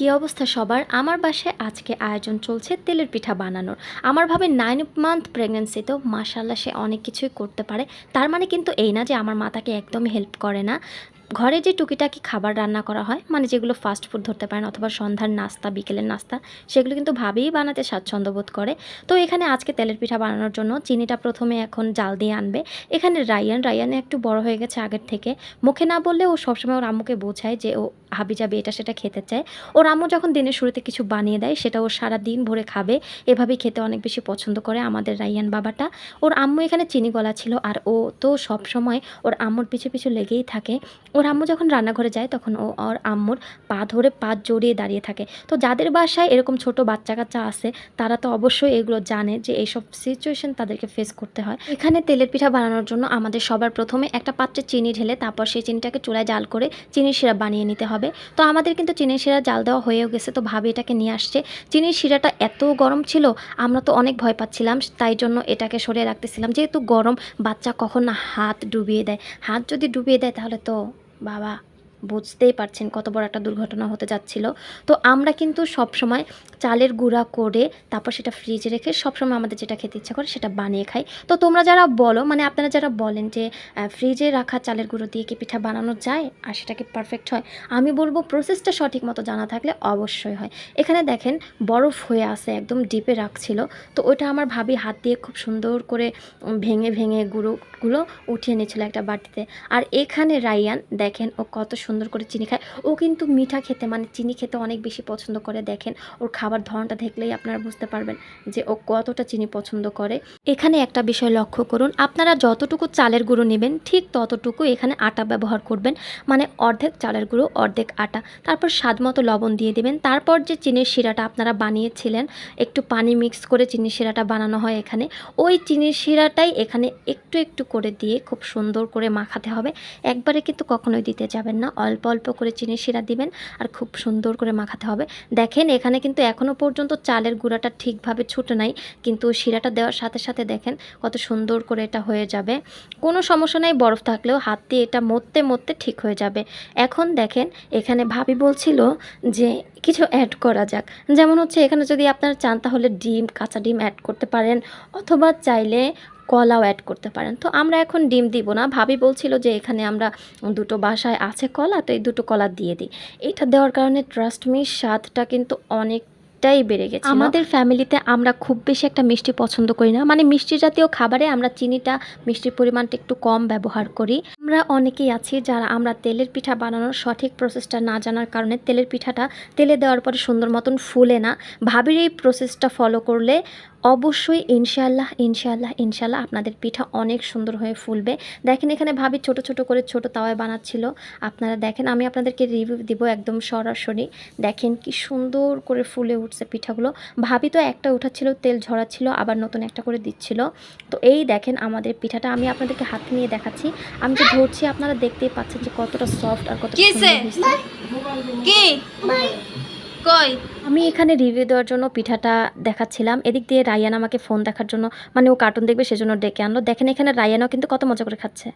কি অবস্থা সবার? আমার বাসায় আজকে আয়োজন চলছে তেলের পিঠা বানানোর। আমার ভাবে নাইন মান্থ প্রেগনেন্সিতেও মাসাল্লাহ সে অনেক কিছুই করতে পারে। তার মানে কিন্তু এই না যে আমার মাতাকে একদম হেল্প করে না। ঘরে যে টুকিটাকি খাবার রান্না করা হয় মানে যেগুলো ফাস্ট ফুড ধরতে পারেন অথবা সন্ধ্যার নাস্তা, বিকেলের নাস্তা, সেগুলো কিন্তু ভাবেই বানাতে স্বাচ্ছন্দ্য বোধ করে। তো এখানে আজকে তেলের পিঠা বানানোর জন্য চিনিটা প্রথমে এখন জাল দিয়ে আনবে। এখানে রায়ান, রায়ানে একটু বড় হয়ে গেছে আগের থেকে। মুখে না বললে ও সবসময় ওর আম্মুকে বোঝায় যে ও হাবি যাবে এটা সেটা খেতে চায়। ওর আম্মু যখন দিনের শুরুতে কিছু বানিয়ে দেয়, সেটা ও সারা দিন ভরে খাবে। এভাবেই খেতে অনেক বেশি পছন্দ করে আমাদের রাইয়ান বাবাটা। ওর আম্মু এখানে চিনি গলা ছিল আর ও তো সব সময় ওর আম্মুর পিছু পিছু লেগেই থাকে। ওর আম্মু যখন রান্নাঘরে যায়, তখন ও ওর আম্মুর পা ধরে পা জড়িয়ে দাঁড়িয়ে থাকে। তো যাদের বাসায় এরকম ছোট বাচ্চা কাচ্চা আছে, তারা তো অবশ্যই এগুলো জানে যে এইসব সিচুয়েশন তাদেরকে ফেস করতে হয়। এখানে তেলের পিঠা বানানোর জন্য আমাদের সবার প্রথমে একটা পাত্রে চিনি ঢেলে, তারপর সেই চিনিটাকে চুলায় জাল করে চিনির শিরা বানিয়ে নিতে হবে। তো আমাদের কিন্তু চিনির শিরা জাল দেওয়া হয়েও গেছে, তো ভাবি এটাকে নিয়ে আসছে। চিনির শিরাটা এত গরম ছিল, আমরা তো অনেক ভয় পাচ্ছিলাম, তাই জন্য এটাকে সরিয়ে রাখতেছিলাম। যেহেতু গরম, বাচ্চা কখন হাত ডুবিয়ে দেয়। হাত যদি ডুবিয়ে দেয় তাহলে তো বাবা বুঝতেই পারছেন কত বড় একটা দুর্ঘটনা হতে যাচ্ছিল। তো আমরা কিন্তু সব সময় চালের গুঁড়া করে তারপর সেটা ফ্রিজে রেখে সবসময় আমাদের যেটা খেতে ইচ্ছা করে সেটা বানিয়ে খাই। তো তোমরা যারা বলো মানে আপনারা যারা বলেন যে ফ্রিজে রাখা চালের গুঁড়ো দিয়ে কি পিঠা বানানো যায় আর সেটা কি পারফেক্ট হয়, আমি বলব প্রসেসটা সঠিক মতো জানা থাকলে অবশ্যই হয়। এখানে দেখেন বরফ হয়ে আছে, একদম ডিপে রাখছিল। তো ওটা আমার ভাবি হাত দিয়ে খুব সুন্দর করে ভেঙে ভেঙে গুঁড়োগুলো উঠিয়ে নিয়েছিল একটা বাটিতে। আর এখানে রাইয়ান দেখেন ও কত সুন্দর করে চিনি খায়। ও কিন্তু মিঠা খেতে মানে চিনি খেতে অনেক বেশি পছন্দ করে। দেখেন, ওর খাবার ধরনটা দেখলেই আপনারা বুঝতে পারবেন যে ও কতটা চিনি পছন্দ করে। এখানে একটা বিষয় লক্ষ্য করুন, আপনারা যতটুকু চালের গুঁড়ো নেবেন, ঠিক ততটুকু এখানে আটা ব্যবহার করবেন। মানে অর্ধেক চালের গুঁড়ো, অর্ধেক আটা। তারপর স্বাদ মতো লবণ দিয়ে দেবেন। তারপর যে চিনির শিরাটা আপনারা বানিয়েছিলেন, একটু পানি মিক্স করে চিনির শিরাটা বানানো হয় এখানে। ওই চিনির শিরাটাই এখানে একটু একটু করে দিয়ে খুব সুন্দর করে মাখাতে হবে। একবারে কিন্তু কখনোই দিতে যাবেন না। অল্প অল্প করে চিনির শিরা দিবেন আর খুব সুন্দর করে মাখাতে হবে। দেখেন, এখানে কিন্তু এখনও পর্যন্ত চালের গুঁড়াটা ঠিকভাবে ছুটে নাই, কিন্তু শিরাটা দেওয়ার সাথে সাথে দেখেন কত সুন্দর করে এটা হয়ে যাবে। কোনো সমস্যা নাই, বরফ থাকলেও হাত দিয়ে এটা মরতে মরতে ঠিক হয়ে যাবে। এখন দেখেন, এখানে ভাবি বলছিল যে কিছু অ্যাড করা যাক। যেমন হচ্ছে, এখানে যদি আপনারা চান তাহলে ডিম, কাঁচা ডিম অ্যাড করতে পারেন, অথবা চাইলে কলাও অ্যাড করতে পারেন। তো আমরা এখন ডিম দিব না। ভাবি বলছিল যে এখানে আমরা দুটো বাসায় আছে কলা, তো এই দুটো কলা দিয়ে দিই। এটা দেওয়ার কারণে ট্রাস্ট মি স্বাদটা কিন্তু অনেক অনেকটাই বেড়ে গেছে আমাদের ফ্যামিলিতে আমরা খুব বেশি একটা মিষ্টি পছন্দ করি না। মানে মিষ্টি জাতীয় খাবারে আমরা চিনিটা, মিষ্টির পরিমাণটা একটু কম ব্যবহার করি। আমরা অনেকেই আছি যারা আমরা তেলের পিঠা বানানোর সঠিক প্রসেসটা না জানার কারণে তেলের পিঠাটা তেলে দেওয়ার পরে সুন্দর মতন ফুলে না। ভাবির এই প্রসেসটা ফলো করলে অবশ্যই ইনশাল্লাহ ইনশাল্লাহ ইনশাল্লাহ আপনাদের পিঠা অনেক সুন্দর হয়ে ফুলবে। দেখেন এখানে ভাবি ছোট ছোট করে ছোট তাওয়ায় বানাচ্ছিল। আপনারা দেখেন আমি আপনাদেরকে রিভিউ দিব একদম সরাসরি। দেখেন কি সুন্দর করে ফুলে উঠছে পিঠাগুলো। ভাবি তো একটা উঠাচ্ছিল তেল ঝরাচ্ছিল আবার নতুন একটা করে দিচ্ছিল। তো এই দেখেন আমাদের পিঠাটা আমি আপনাদেরকে হাত নিয়ে দেখাচ্ছি। আমি যে ধরছি আপনারা দেখতেই পাচ্ছেন যে কতটা সফট আর কত কিসে? কি? কই? আমি এখানে রিভিউ দেওয়ার জন্য পিঠাটা দেখাচ্ছিলাম। এদিক দিয়ে রায়ান আমাকে ফোন দেখার জন্য মানে ও কার্টুন দেখবে সেজন্য ডেকে আনলো। দেখেন এখানে রায়ানও কিন্তু কত মজা করে খাচ্ছে।